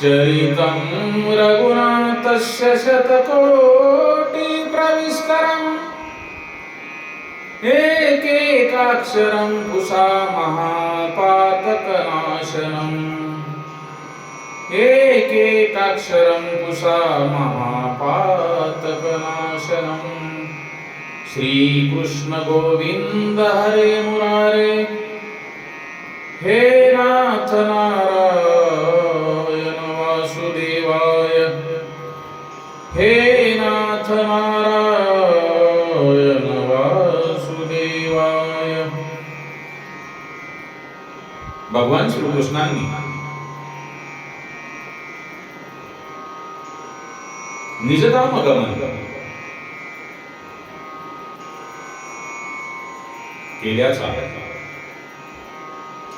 चरितं रघुनाथस्य शतकोटिप्रविस्तरम् एकेकाक्षरं कुशा महापातकनाशनम्। एकेकाक्षरं कुशा महापातकनाशनम्। श्रीकृष्ण गोविन्द हरे मुरारे। हे नाथ नाथ नारायण वासुदेवाय. भगवान श्रीकृष्णांनी निजधाम गमन केल्याचा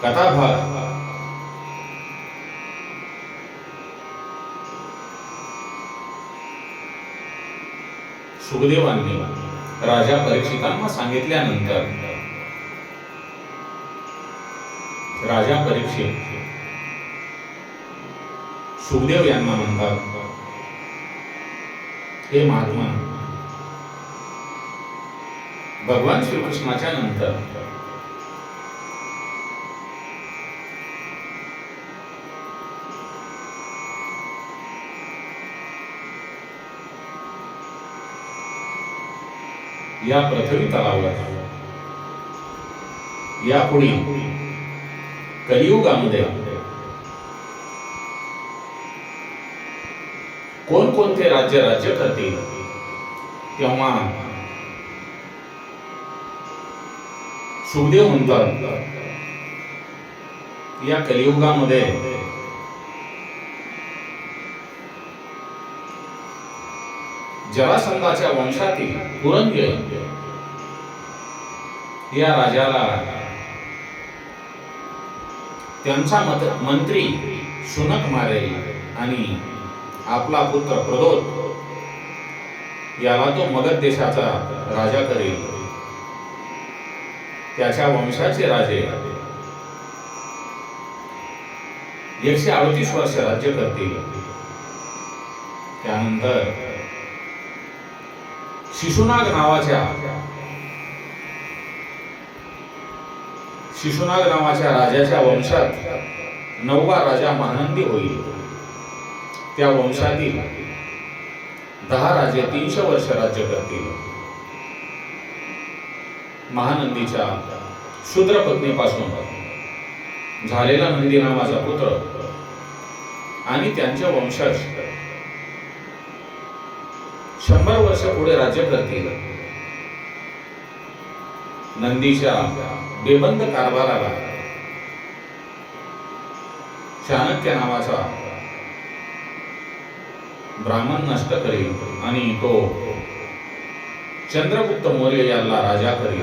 कथाभाग सुखदेवांनी राजा परीक्षितांना सांगितल्यानंतर राजा परीक्षित सुखदेव यांना म्हणतात हे महात्मा भगवान श्रीकृष्णाच्या नंतर या पृथ्वी तलावर यापुढे कलियुगामध्ये कोणकोणते राज्य राज्य करतील? तेव्हा सुखदेव म्हणतात या कलियुगामध्ये जरासंधाच्या वंशातील पुरंजय या राजाला त्यांचा मत मंत्री सुनक मारे आणि आपला पुत्र प्रदोत याला तो मगध देशाचा राजा करेल. त्याच्या वंशाचे राजे. एकशे अडतीस वर्ष राज्य करतील. त्यानंतर शिशुनाग नावाच्या शिशुनाग नावाच्या राजाच्या वंशात नववा राजा महानंदी होईल. त्या वंशातील दहा राजे तीनशे वर्ष राज्य करतील. महानंदीच्या शूद्र पत्नीपासून झालेला नंदी नावाचा पुत्र आणि त्यांचे वंशज शंभर वर्ष पुढे राज्य करतील. नंदीच्या बेबंद कारभाराला चाणक्य नावाचा ब्राह्मण नष्ट करेल आणि तो चंद्रगुप्त मौर्य याला राजा करेल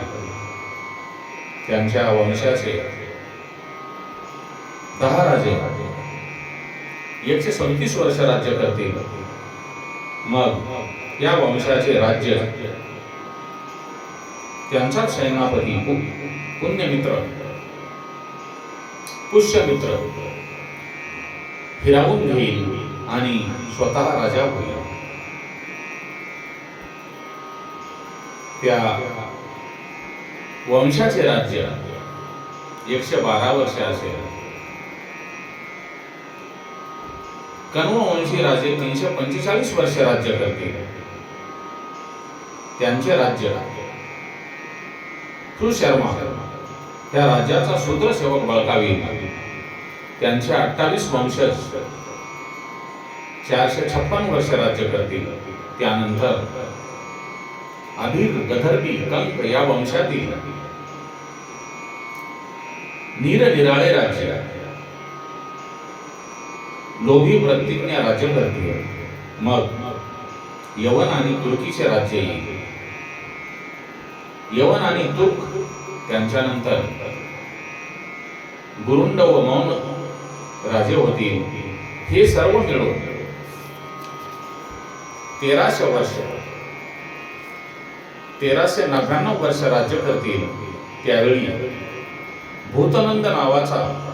त्यांच्या वंशाचे दहा राजे एकशे सदतीस वर्ष राज्य करतील. मग या वंशाचे राज्य. त्यांचाच सेनापती पुण्यमित्र. पुष्यमित्र. हिरावून घेईल आणि स्वतः राजा होईल. त्या वंशाचे राज्य एकशे बारा वर्ष असेल कण्ववंशी राजे तीनशे पंचेचाळीस वर्ष राज्य करते. त्यांचे राज्य सुशर्मा त्या राज्याचा शूद्र सेवक बळकावी. त्यांचे अठ्ठावीस वंशज. चारशे छप्पन वर्ष राज्य करतील. त्यानंतर अधीर गधर्वी कंक या वंशातील. निरनिराळे राज्य. लोभी प्रतिज्ञा राज्य करते. मग यवन आणि तुर्कीचे राज्य येईल. यवन आणि तुर्क त्यांच्यानंतर गुरुंड व मौन राजे होतील. हे सर्व मिळून तेराशे वर्ष तेराशे नव्याण्णव वर्ष राज्य करतील. त्यावेळी भूतनंद नावाचा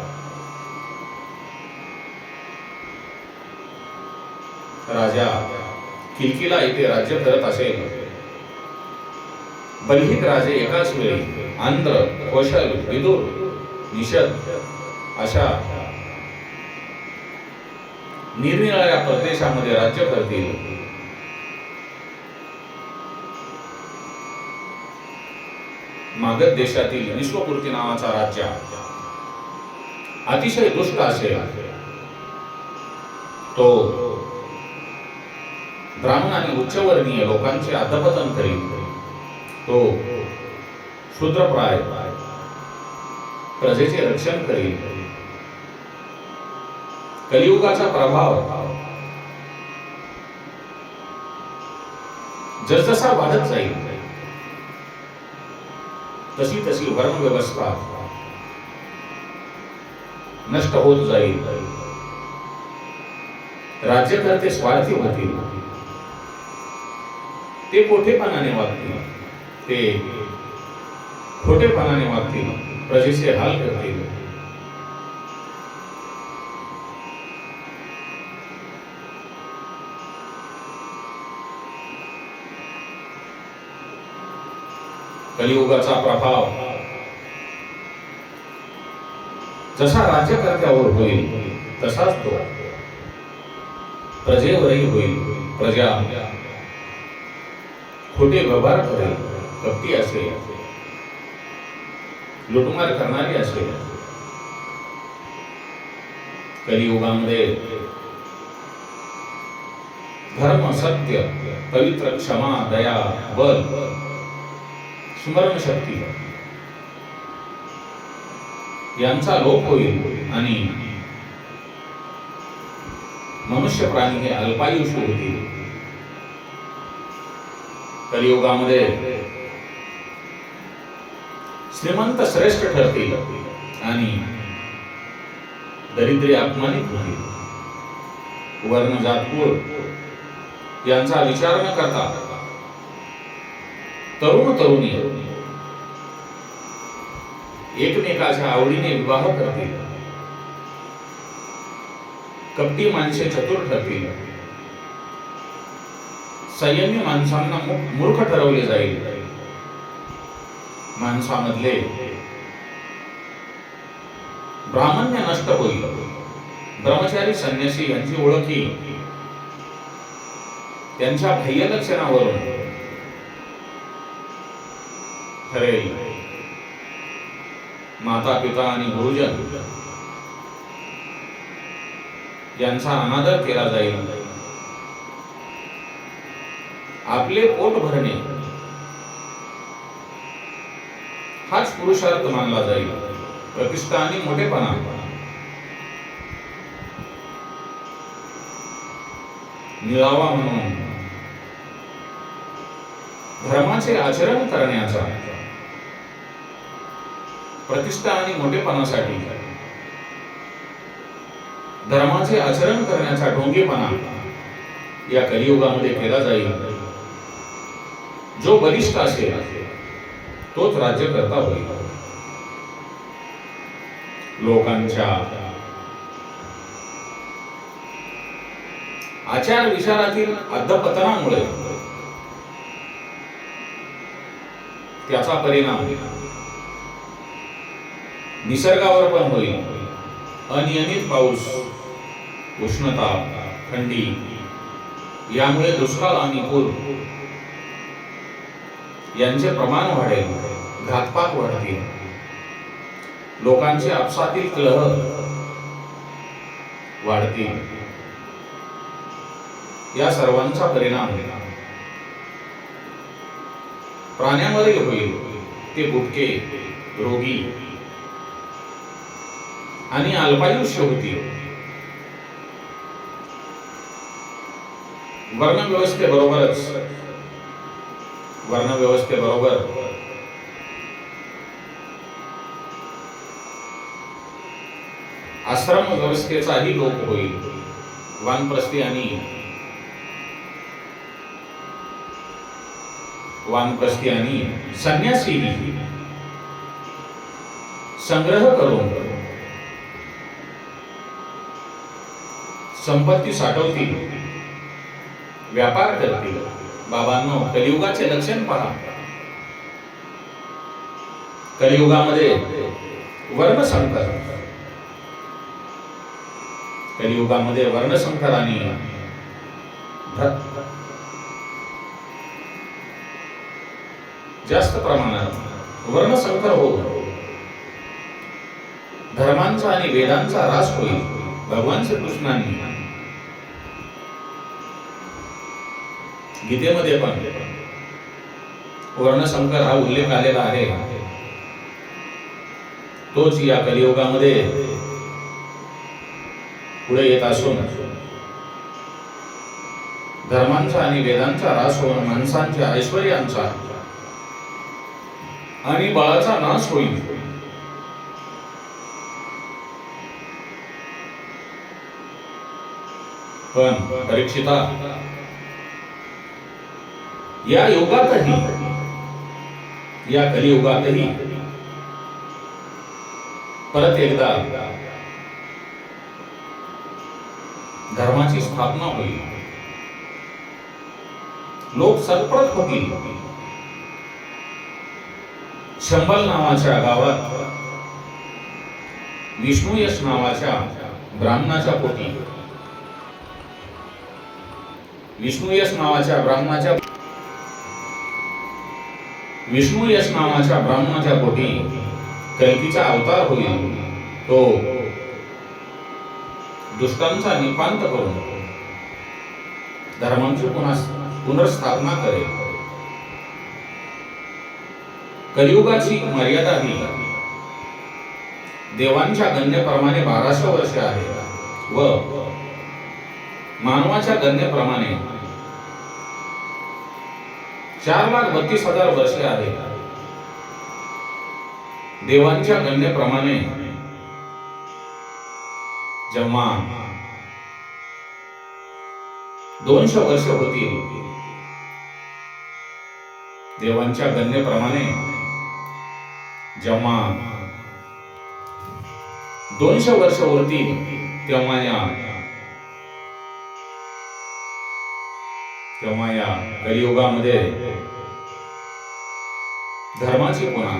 राजा किलकिला येथे राज्य करत असेल. बलहिक राजे एकाच वेळी आंध्र कौशल विदुर निषद अशा निरनिराळ्या प्रदेशामध्ये राज्य करतील. मागत देशातील विश्वपूर्ती नावाचा राज्य अतिशय दुष्ट असेल. तो ब्राह्मण आणि उच्चवर्णीय लोकांचे अधपतन करीत तो शूद्रप्राय प्रजेचे रक्षण करील कलियुगाचा प्रभाव जसजसा वाढत जाईल तशी तशी वर्ण व्यवस्था नष्ट होत जाईल. राज्यकर्ते स्वार्थी होतील. ते मोठेपणाने वागतील. ते खोटेपणाने वागतील. प्रजेचे हाल करतील. कलियुगाचा प्रभाव. जसा राज्यकर्त्यावर होईल तसाच तो प्रजेवरही होईल. प्रजा. खोटे व्यवहार करेल कपटी असेल लुटमार करणारी असेल कलियुगामध्ये धर्म सत्य पवित्र क्षमा दया बल स्मरण शक्ती यांचा लोप होईल आणि मनुष्य प्राणी हे अल्पायुष्य होतील. कलियुगामध्ये श्रीमंत श्रेष्ठ ठरतील आणि दरिद्री अपमानित होतील वर्ण जातकुळ यांचा विचार न करता तरुण तरुणी एकमेकाच्या आवडीने विवाह करतील. कपटी माणसे चतुर ठरतील. संयमी माणसांना मूर्ख ठरवले जाईल. माणसामधले ब्राह्मण्य नष्ट होईल. ब्रह्मचारी संन्यासी यांची ओळखी. त्यांच्या बाह्य लक्षणावरून ठरेल. माता पिता आणि गुरुजन यांचा अनादर केला जाईल. आपले पोट भरणे. हाच पुरुषार्थ मानला जाईल. प्रतिष्ठा आणि मोठेपणा. निळावा म्हणून. धर्माचे आचरण करण्याचा. प्रतिष्ठा आणि मोठेपणासाठी. धर्माचे आचरण करण्याचा ढोंगेपणा. या कलियुगामध्ये केला जाईल. जो बलिष्ठ असेल तोच राज्यकर्ता होईल. लोकांच्या आचार विचारातील अधपतनामुळे त्याचा परिणाम निसर्गावर पण होईल. अनियमित पाऊस उष्णता थंडी यामुळे दुष्काळ आणि पूर यांचे प्रमाण वाढेल घातपात वाढतील. लोकांचे आपसातील कलह वाढतील. या सर्वांचा परिणाम प्राण्यांवरही होईल ते बुटके रोगी आणि अल्पायुष्य होतील. वर्णव्यवस्थेबरोबरच वर्णव्यवस्थेबरोबर. आश्रम व्यवस्थेचाही लोप होईल. वानप्रस्थी आणि वानप्रस्थी आणि संन्यासी संग्रह करून संपत्ती साठवतील व्यापार करतील. बाबांनो कलियुगाचे लक्षण पहा. कलियुगामध्ये वर्णसंकर कलियुगामध्ये वर्णसंकर आणि जास्त प्रमाणात वर्णसंकर हो धर्मांचा आणि वेदांचा रास होईल. भगवान श्रीकृष्णांनी गीतेमध्ये पण वर्णशंकर हा उल्लेख आलेला आहे. तोच या कलियुगामध्ये पुढे येत असून धर्मांचा आणि वेदांचा रास होऊन माणसांच्या ऐश्वर्यांचा आणि बाळाचा नाश होईल. पण परीक्षिता या योगातही या कलियुगातही परत एकदा धर्माची स्थापना होईल. लोक सत्प्रत होतील. शंबल नावाच्या गावात विष्णुयश नावाच्या ब्राह्मणाच्या पोटी विष्णुयश नावाच्या ब्राह्मणाच्या विष्णुयश नावाच्या ब्राह्मणाच्या पोटी कल्कीचा अवतार होईल. तो दुष्टांचा निपांत करून धर्मांची पुन्हा पुनर्स्थापना करेल. कलियुगाची मर्यादा ही देवांच्या गणनेप्रमाणे बाराशे वर्ष आहे व मानवाच्या गणनेप्रमाणे चार लाख बत्तीस हजार वर्षे आहे देवांच्या गणनेप्रमाणे जेव्हा दोनशे वर्ष होतील. देवांच्या गणनेप्रमाणे जेव्हा दोनशे वर्ष होतील तेव्हा या तेव्हा या कलियुगामध्ये धर्माची पुन्हा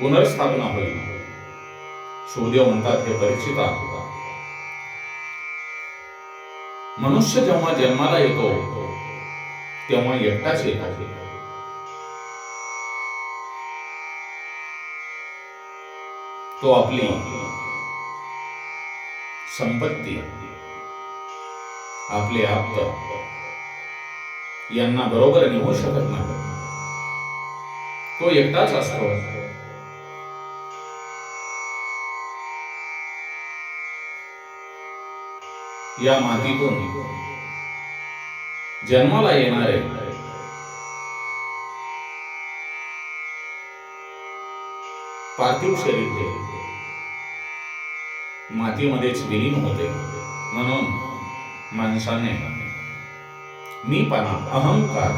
पुनर्स्थापना होईल. सूर्य म्हणतात हे परीक्षिता मनुष्य जेव्हा जन्माला येतो तेव्हा एकटाच येतो. तो आपली संपत्ती. आपले आप्त यांना बरोबर निभू शकत नाही. तो एकटाच असतो. या मातीतून जन्माला येणारे पार्थिव शरीर मातीमध्येच विलीन होते. म्हणून माणसाने मीपणा अहंकार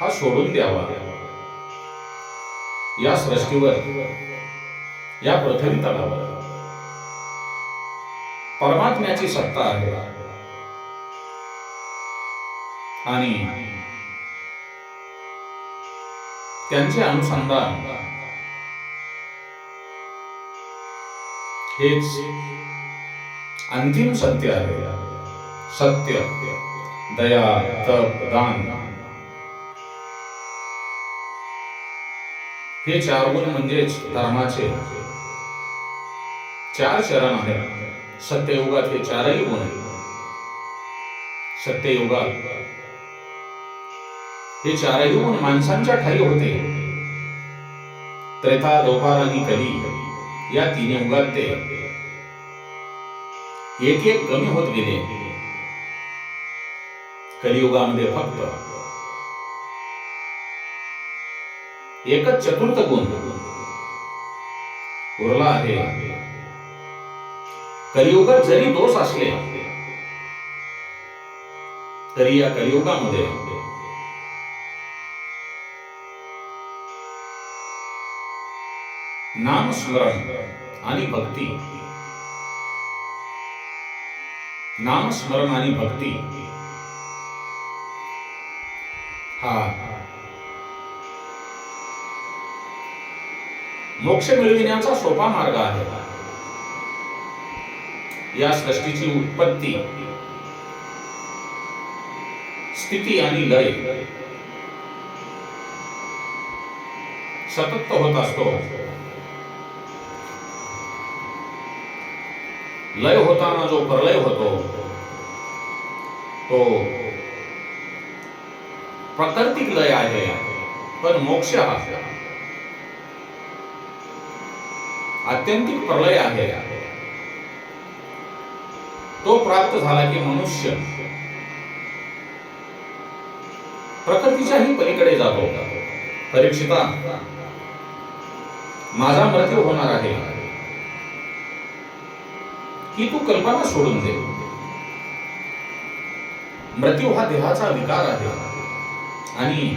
हा सोडून द्यावा. या सृष्टीवर या पृथ्वी तलावर. परमात्म्याची सत्ता आहे. आणि त्यांचे अनुसंधान हेच अंतिम सत्य आहे. सत्य दया तप दान. हे चार गुण म्हणजेच धर्माचे. चार चरण आहेत. सत्ययुगात हे चारही गुण आहेत. सत्ययुगात हे चारही गुण माणसांच्या ठाई होते. त्रेता दोपार आणि कली या तीन युगात ते एक एक कमी होत गेले. कलियुगामध्ये फक्त एकच चतुर्थ गुण उरला आहे. कलियुगात जरी दोष असले तरी या कलियुगामध्ये नाम स्मरण आणि भक्ती. नाम स्मरण आणि भक्ती. हा. मोक्ष मिळविण्याचा सोपा मार्ग आहे. या सृष्टीची उत्पत्ती स्थिती आणि लय सतत होत असतो. लय होताना जो प्रलय होतो. तो प्राकृतिक लय आहे. पण मोक्ष हा. आत्यंतिक प्रलय आहे. तो प्राप्त झाला की मनुष्य प्रकृतीच्याही पलीकडे जातो. परीक्षिता माझा मृत्यू होणार आहे. ही तू कल्पना सोडून दे. मृत्यू हा देहाचा विकार आहे. आणि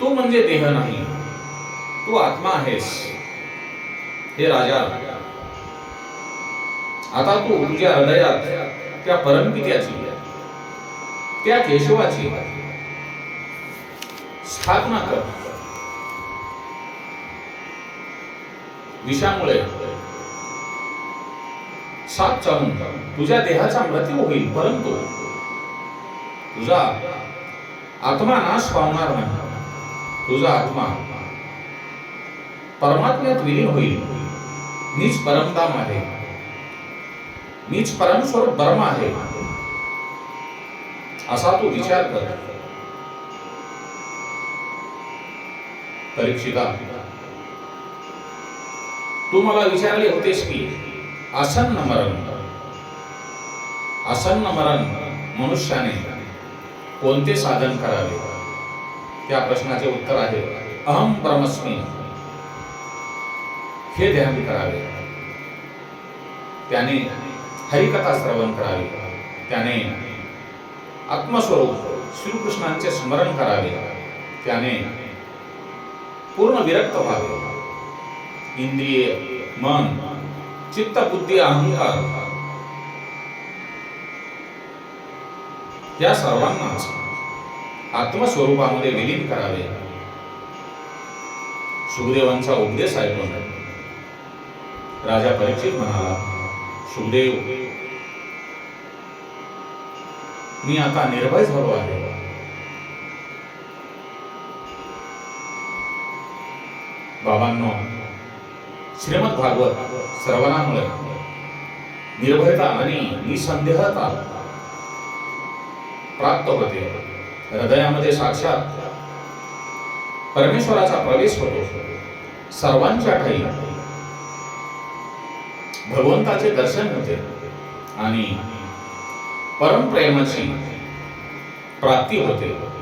तू म्हणजे देह नाही तू आत्मा आहेस. हे राजा आता तू तुझ्या हृदयात त्या परमपित्याची त्या केशवाची स्थापना कर. विषामुळे सात चालून तुझ्या देहाचा मृत्यू होईल परंतु तुझा आत्मा नाश पावणार नाही. तुझा आत्मा परमात्म्यात विलीन होईल. मीच परमधाम आहे. मीच परमस्वरूप ब्रह्म आहे. असा तू विचार कर. परीक्षिता तू मला विचारले होतेस की आसन्न मरण. आसन्न मरण मनुष्याने कोणते साधन करावे? त्या प्रश्नाचे उत्तर आहे अहम ब्रह्मस्मी. हे ध्यान करावे. त्याने हरिकथा श्रवण करावे. त्याने आत्मस्वरूप श्रीकृष्णांचे स्मरण करावे. त्याने पूर्ण विरक्त व्हावे. इंद्रिय मन चित्त बुद्धी अहंकार या सर्वांनाच आत्मस्वरूपामध्ये विलीन करावे. सुखदेवांचा उपदेश ऐकून राजा परीक्षित म्हणाला सुखदेव मी आता निर्भय झालो आहे. बाबांनो श्रीमद भागवत श्रवणामुळे. निर्भयता आणि निसंदेहता. प्राप्त होते. हृदयामध्ये साक्षात परमेश्वराचा प्रवेश होतो. सर्वांच्या ठाई. भगवंताचे दर्शन होते. आणि परमप्रेमाची प्राप्ती होते.